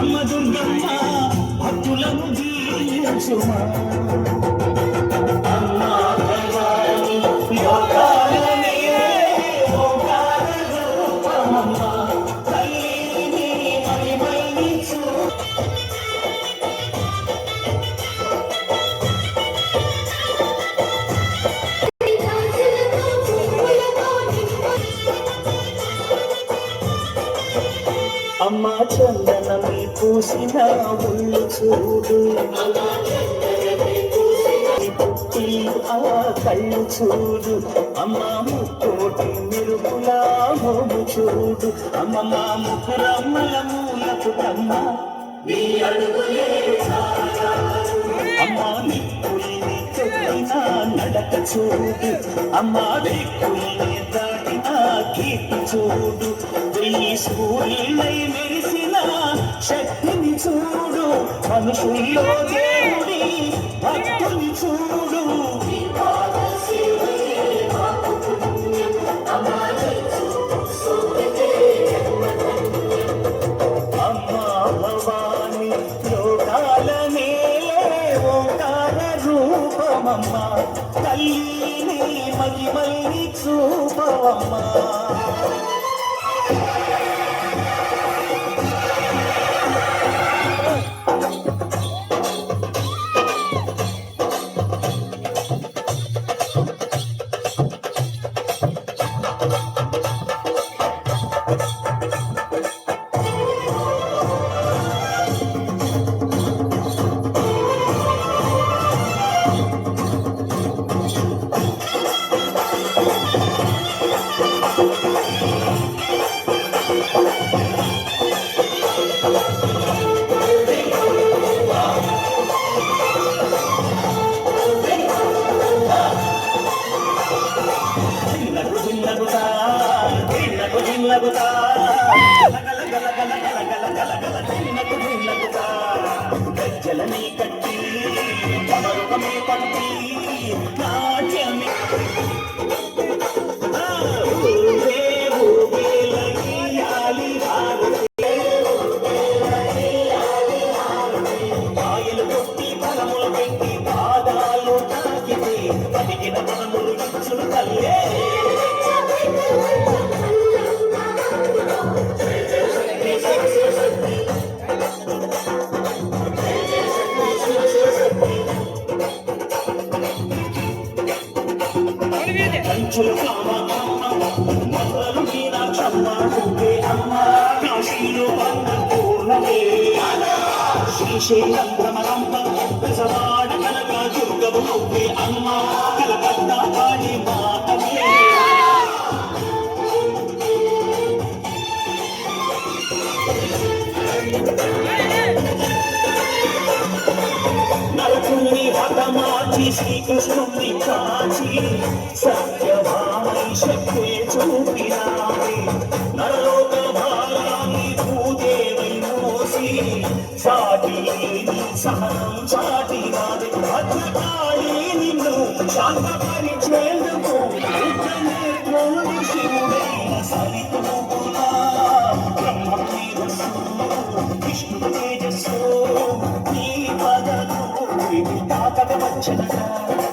అమ్మ దుర్గమ్మ భక్తులను జీవించుమా చందనమి పూసిన ఒళ్ళు చూడు. పుట్టి ఆ కళ్ళు చూడు. అమ్మ ముక్కోటి మెరుపులా మోము చూడు. అమ్మ మా ముఖరమ్మల మూలకు కమ్మ. నీ అడుగులే అమ్మ నిప్పుల్ని తొక్కిన నడక చూడు. అమ్మ దిక్కుల్ని దాటిన కీర్తి చూడు. వెయ్యి సూర్యులై మెరిసిన శక్తిని చూడు. మనుషుల్లో దేవుడి భక్తుని చూడు. రూపమమ్మ తల్లిని మహిమల్ని చూపవమ్మా. చిన్నగు చిన్నగుతా గల గల గల గల గల గల గల చిన్నగు చిన్నగుతా గజ్జలని కట్టి కమరుకమే పట్టి నాట్యమే ఆ, ఊగే ఊగే లగియాలి భారతి. కాయలు కొట్టి బలములు పెట్టి పాదాలు తాకితే పదిగిన మనములు ఇచ్చును తల్లే కంచులు కామ మొదలు మీనాక్షమ్మ నువ్వే అమ్మ కాశీలో అన్నపూర్ణమే శ్రీశైలం భ్రమరంభ విజవాడ కనక దుర్గము నువ్వే అమ్మ కలకత్తా కాళీ మాతవే నరకుని హతమార్చి శ్రీకృష్ణుని కాచి సత్యభామై శక్తి చూపినావే నరలోక భారాన్ని భూదేవై మోసి సాటి సహనం చాటినాది భద్రకాళి నిన్ను శాంతపరిచేందుకు 我先走